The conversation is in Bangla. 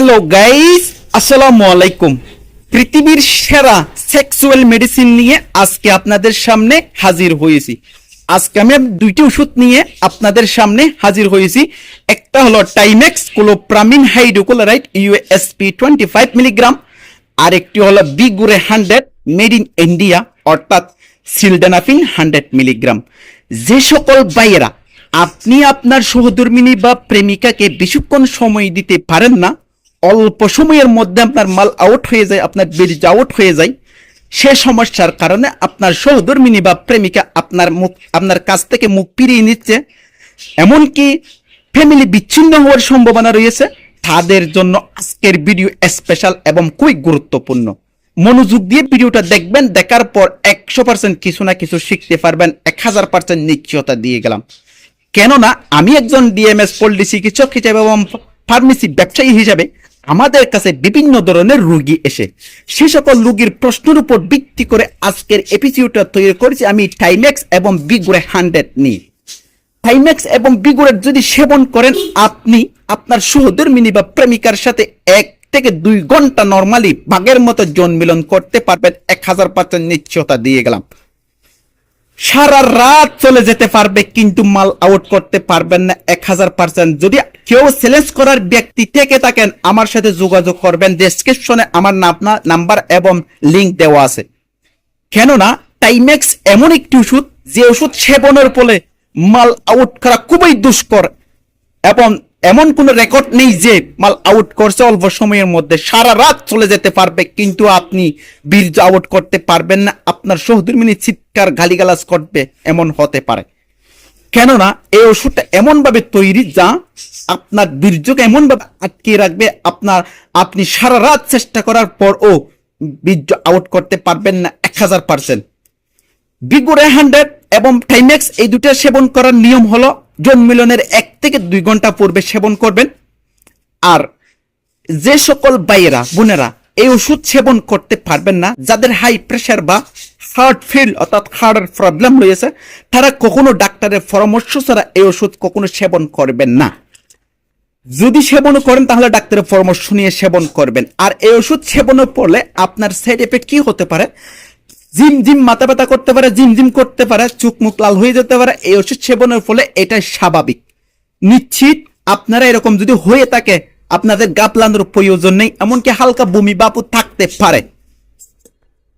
হ্যালো গাইস আসসালামু আলাইকুম পৃথিবীর সেরা সেক্সুয়াল মেডিসিন নিয়ে আজকে আপনাদের সামনে হাজির হয়েছি। আজকে আমি দুইটি ওষুধ নিয়ে আপনাদের সামনে হাজির হয়েছি। একটা হলো Timex clomipramine hydrochloride USP twenty five milligram আর একটি হলো Vigore hundred made in India অর্থাৎ সিলডানাফিন হান্ড্রেড মিলিগ্রাম যে সকল বাইরা আপনি আপনার সহধর্মিনী বা প্রেমিকাকে বেশিক্ষণ সময় দিতে পারেন না অল্প সময়ের মধ্যে আপনার মাল আউট হয়ে যায়, আপনার বীর্য আউট হয়ে যায়, সে সমস্যার কারণে আপনার সহধর্মিনী বা প্রেমিকা আপনার মুখ, আপনার কাছ থেকে মুখ ফিরিয়ে নিচ্ছে। এমনকি ফ্যামিলি বিচ্ছিন্ন হওয়ার সম্ভাবনা রয়েছে। তাদের জন্য আজকের ভিডিও স্পেশাল এবং খুবই গুরুত্বপূর্ণ। মনোযোগ দিয়ে ভিডিওটা দেখবেন, দেখার পর একশো পার্সেন্ট কিছু না কিছু শিখতে পারবেন, এক হাজার পার্সেন্ট নিশ্চয়তা দিয়ে গেলাম। কেননা, আমি একজন ডিএমএস পল্লী চিকিৎসক হিসেবে এবং ফার্মেসি ব্যবসায়ী হিসেবে আমাদের কাছে বিভিন্ন ধরনের রুগী এসে, সে সকল রোগীর প্রশ্নের উপর ভিত্তি করে আজকের এপিসিউডটা তৈরি করেছি আমি টাইমেক্স এবং বিগুড়ে হান্ড্রেড নিয়ে। থাইম্যাক্স এবং বিগুরেট যদি সেবন করেন, আপনি আপনার সহধর্মিনী বা প্রেমিকার সাথে এক থেকে দুই ঘণ্টা নর্মালি বাঘের মতো জন্মিলন করতে পারবেন, এক হাজার পার্সেন্ট নিশ্চয়তা দিয়ে গেলাম। সারা রাত চলে যেতে পারবে, কিন্তু মাল আউট করতে পারবেন না, এক হাজার পার্সেন্ট যদি কেউ চ্যালেঞ্জ করার ব্যক্তি থেকে থাকেন, আমার সাথে যোগাযোগ করবেন। ডেসক্রিপশনে আমার নাম্বার এবং লিংক দেওয়া আছে। কেননা টাইমেক্স এমন একটি ওষুধ, যে ওষুধ সেবনের ফলে মাল আউট করা খুবই দুষ্কর এবং এমন কোনো রেকর্ড নেই যে মাল আউট করছে, অল্প সময়ের মধ্যে সারা রাত চলে যেতে পারবে, কিন্তু আপনি বীর্য আউট করতে পারবেন না। আপনার সহধর্মিনী চিৎকার গালিগালাজ করবে, এমন হতে পারে। কেননা এই ওষুধটা এমন ভাবে তৈরি যা আপনার বীর্যকে এমন ভাবে আটকে রাখবে, আপনার, আপনি সারা রাত চেষ্টা করার পর ও বীর্য আউট করতে পারবেন না এক হাজার পার্সেন্ট বিগুড়ে হান্ড্রেড এবং টাইমেক্স এই দুটা সেবন করার নিয়ম হলো জন্মিলনের এক থেকে দুই ঘণ্টা পূর্বে সেবন করবেন। আর যে সকল বাইরা বোনেরা এই ওষুধ সেবন করতে পারবেন না, যাদের হাই প্রেশার বা হার্ট ফিল অর্থাৎ হার্টের প্রবলেম রয়েছে, তারা কখনো ডাক্তারের পরামর্শ ছাড়া এই ওষুধ কখনো সেবন করবেন না। যদি সেবন করেন, তাহলে ডাক্তারের পরামর্শ নিয়ে সেবন করবেন। আর এই ওষুধ সেবনের ফলে আপনার সাইড এফেক্ট কি হতে পারে? জিম জিম মাথা ব্যথা করতে পারে, জিম জিম করতে পারে, চোখ মুখ লাল হয়ে যেতে পারে, এই ওষুধ সেবনের ফলে এটা স্বাভাবিক। নিশ্চিত আপনারা এরকম যদি হয়ে থাকে, আপনাদের গাপলানোর প্রয়োজন নেই, এমনকি হালকা বমি বাপু থাকতে পারে।